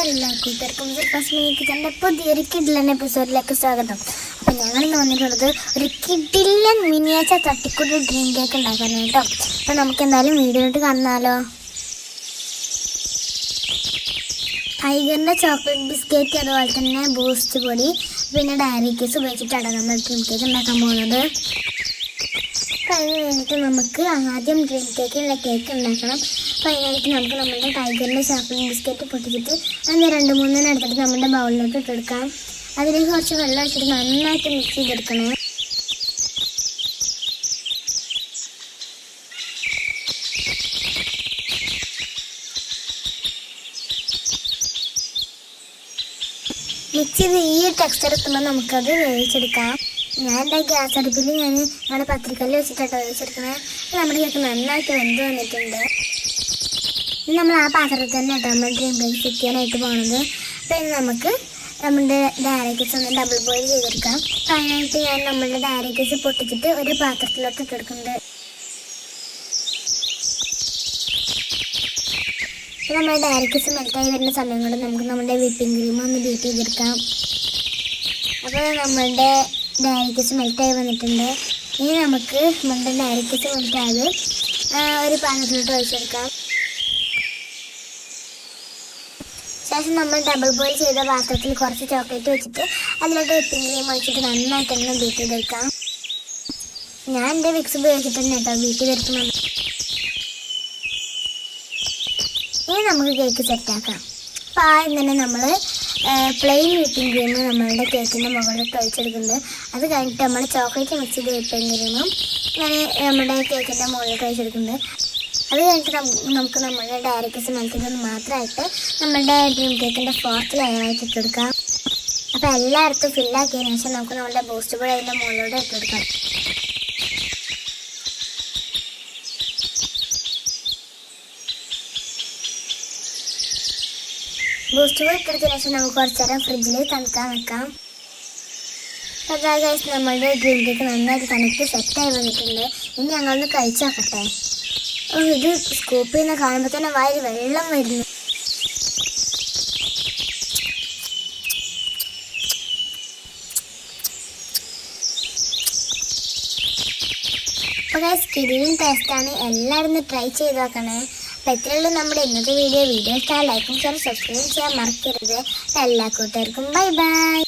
എല്ലാ കൂട്ടുകാർക്കും കിച്ചന്റെ പുതിയൊരു കിഡിലൻ എപ്പിസോഡിലേക്ക് സ്വാഗതം. അപ്പം ഞങ്ങൾ ഇന്ന് വന്നിട്ടുള്ളത് ഒരു കിഡിലൻ മിനിയേച്ച തട്ടിക്കൂട്ട് ഡ്രീം കേക്ക് ഉണ്ടാക്കാനാണ് കേട്ടോ. അപ്പം നമുക്ക് എന്തായാലും വീഡിയോയിട്ട് കാണാലോ. ടൈഗറിന്റെ ചോക്ലേറ്റ് ബിസ്ക്കറ്റ് അതുപോലെ തന്നെ ബൂസ്റ്റ് പൊടി പിന്നെ ഡയറി കേസ് ഉപയോഗിച്ചിട്ടാണ് നമ്മൾ ഡ്രീം കേക്ക് ഉണ്ടാക്കാൻ പോകുന്നത്. അതിന് വേണ്ടിയിട്ട് നമുക്ക് ആദ്യം ഡ്രീം കേക്കിനുള്ള കേക്ക് ഉണ്ടാക്കണം. അപ്പോൾ അതിനായിട്ട് നമുക്ക് നമ്മുടെ ടൈഗറിന്റെ ചോക്ലേറ്റ് ബിസ്ക്കറ്റ് പൊട്ടിച്ചിട്ട് അന്ന് രണ്ട് മൂന്നെണ്ണം എടുത്തിട്ട് നമ്മുടെ ബൗളിലോട്ട് ഇട്ടെടുക്കാം അതിലേക്ക് കുറച്ച് വെള്ളം ഒഴിച്ചിട്ട് നന്നായിട്ട് മിക്സ് ചെയ്തെടുക്കണം. മിക്സ് ചെയ്ത് ഈ ടെക്സ്റ്റർ എത്തുമ്പോൾ നമുക്കത് വേവിച്ചെടുക്കാം. ഞാൻ എന്റെ ഗ്യാസ് അടുപ്പിൽ ഞാൻ നമ്മുടെ പത്രിക്കല്ല് വെച്ചിട്ടാണ് വെച്ചിരിക്കണേ നമ്മുടെ കേക്ക് നന്നായിട്ട് വെന്ത് വന്നിട്ടുണ്ട്. ഇനി നമ്മൾ ആ പാത്രത്തിൽ തന്നെ കേട്ടോ നമ്മൾ ഡ്രീം കേക്ക് പോകുന്നത് അപ്പോൾ ഇനി നമുക്ക് നമ്മുടെ ഡയറക്റ്റ്സ് ഒന്ന് ഡബിൾ ബോയിൽ ചെയ്തെടുക്കാം. അപ്പം അതിനായിട്ട് ഞാൻ നമ്മളുടെ ഡയറക്റ്റ്സ് പൊട്ടിച്ചിട്ട് ഒരു പാത്രത്തിലോട്ട് ഇട്ടെടുക്കുന്നത് അപ്പോൾ നമ്മുടെ ഡയറക്റ്റ്സ് മെൽറ്റായി വരുന്ന സമയം കൊണ്ട് നമുക്ക് നമ്മുടെ വിപ്പിംഗ് ക്രീം ഒന്ന് ബീറ്റ് ചെയ്തെടുക്കാം. അപ്പോൾ നമ്മളുടെ ഡയറക്റ്റ്സ് മെൽറ്റായി വന്നിട്ടുണ്ട്. ഇനി നമുക്ക് നമ്മുടെ ഡയറക്റ്റ്സ് മെൽറ്റായത് ഒരു പാനത്തിലോട്ട് ഒഴിച്ചെടുക്കാം. ശേഷം നമ്മൾ ഡബിൾ ബോയിൽ ചെയ്ത പാത്രത്തിൽ കുറച്ച് ചോക്ലേറ്റ് വെച്ചിട്ട് അതിലോട്ട് വിപ്പിംഗ് ക്രീം ഒഴിച്ചിട്ട് നന്നായിട്ട് തന്നെ ബീറ്റ് ചെയ്തെടുക്കാം. ഞാൻ എന്റെ വിക്സ് ഉപയോഗിച്ചിട്ട് തന്നെ കേട്ടോ ബീറ്റ് ചെയ്തെടുക്കുന്നത്. ഇനി നമുക്ക് കേക്ക് സെറ്റാക്കാം അപ്പോൾ ആദ്യം തന്നെ നമ്മൾ പ്ലെയിൻ വിപ്പിംഗ് ക്രീം നമ്മളുടെ കേക്കിന്റെ മുകളിൽ കഴിച്ചെടുക്കുന്നത് അത് കഴിഞ്ഞിട്ട് നമ്മൾ ചോക്ലേറ്റ് മിക്സ് ചെയ്ത് വിപ്പിംഗ് ക്രീമും ഞാൻ നമ്മുടെ കേക്കിന്റെ മുകളിൽ കഴിച്ചെടുക്കുന്നത് അത് കഴിഞ്ഞിട്ട് നമുക്ക് നമ്മുടെ ഡയറക്റ്റ് മെൽറ്റിൽ മാത്രമായിട്ട് നമ്മളുടെ ഡ്രീം കേക്കിന്റെ ഫോർത്ത് ലെയറായിട്ട് ഇട്ടെടുക്കാം. അപ്പോൾ എല്ലായിടത്തും ഫില്ലാക്കിയതിനു ശേഷം നമുക്ക് നമ്മുടെ ബൂസ്റ്റ് പൊടി അതിന്റെ മുകളിലൂടെ ഇട്ടെടുക്കാം. ബൂസ്റ്റ് പൊടി ഇട്ടെടുത്തതിന് ശേഷം നമുക്ക് കുറച്ച് നേരം ഫ്രിഡ്ജിൽ തണുക്കാൻ വെക്കാം. അതാ ഗൈസ് നമ്മളുടെ ഡ്രീം കേക്ക് നന്നായിട്ട് തണുത്ത് സെറ്റായി വന്നിട്ടുണ്ട്. ഇനി ഞങ്ങളൊന്ന് കഴിച്ചു നോക്കട്ടെ. ഓ ഇത് സ്കൂപ്പ് ചെയ്യുന്ന കാണുമ്പോൾ തന്നെ വായിൽ വെള്ളം വരുന്നു. അപ്പോൾ ഗൈസ് കിടിലും ടേസ്റ്റാണ് എല്ലാവരും ട്രൈ ചെയ്ത് നോക്കണേ. അപ്പോൾ എത്രയുള്ളൂ നമ്മുടെ ഇന്നത്തെ വീഡിയോ വീഡിയോ ഇഷ്ടമായി ലൈക്കും ഷെയർ സബ്സ്ക്രൈബ് ചെയ്യാൻ മറക്കരുത്. എല്ലാ കൂട്ടുകാർക്കും ബൈ ബൈ